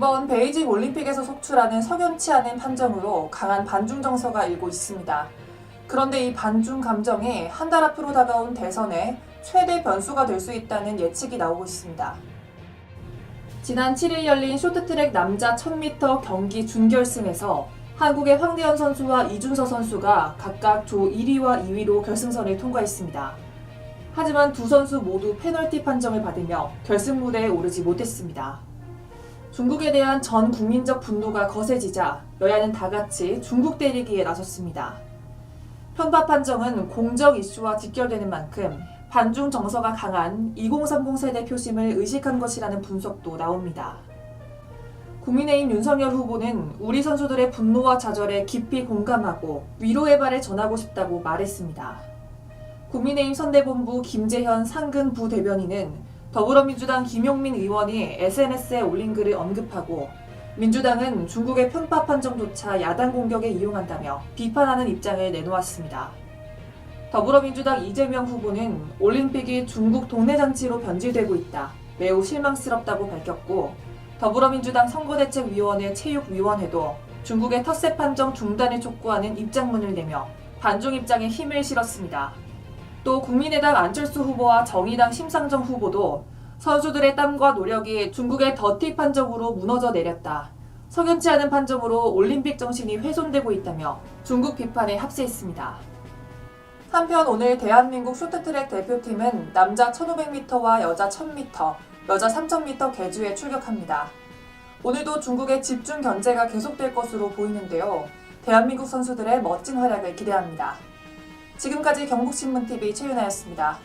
이번 베이징 올림픽에서 속출하는 석연치 않은 판정으로 강한 반중 정서가 일고 있습니다. 그런데 이 반중 감정이 한 달 앞으로 다가온 대선에 최대 변수가 될 수 있다는 예측이 나오고 있습니다. 지난 7일 열린 쇼트트랙 남자 1000m 경기 준결승에서 한국의 황대현 선수와 이준서 선수가 각각 조 1위와 2위로 결승선을 통과했습니다. 하지만 두 선수 모두 페널티 판정을 받으며 결승 무대에 오르지 못했습니다. 중국에 대한 전 국민적 분노가 거세지자 여야는 다 같이 중국 때리기에 나섰습니다. 편파 판정은 공적 이슈와 직결되는 만큼 반중 정서가 강한 2030 세대 표심을 의식한 것이라는 분석도 나옵니다. 국민의힘 윤석열 후보는 우리 선수들의 분노와 좌절에 깊이 공감하고 위로의 발을 전하고 싶다고 말했습니다. 국민의힘 선대본부 김재현 상근 부대변인은 더불어민주당 김용민 의원이 SNS에 올린 글을 언급하고 민주당은 중국의 편파 판정조차 야당 공격에 이용한다며 비판하는 입장을 내놓았습니다. 더불어민주당 이재명 후보는 올림픽이 중국 동네 잔치로 변질되고 있다. 매우 실망스럽다고 밝혔고 더불어민주당 선거대책위원회 체육위원회도 중국의 텃세 판정 중단을 촉구하는 입장문을 내며 반중 입장에 힘을 실었습니다. 또 국민의당 안철수 후보와 정의당 심상정 후보도 선수들의 땀과 노력이 중국의 더티 판정으로 무너져 내렸다. 석연치 않은 판정으로 올림픽 정신이 훼손되고 있다며 중국 비판에 합세했습니다. 한편 오늘 대한민국 쇼트트랙 대표팀은 남자 1500m와 여자 1000m, 여자 3000m 개주에 출격합니다. 오늘도 중국의 집중 견제가 계속될 것으로 보이는데요. 대한민국 선수들의 멋진 활약을 기대합니다. 지금까지 경북신문TV 최윤아였습니다.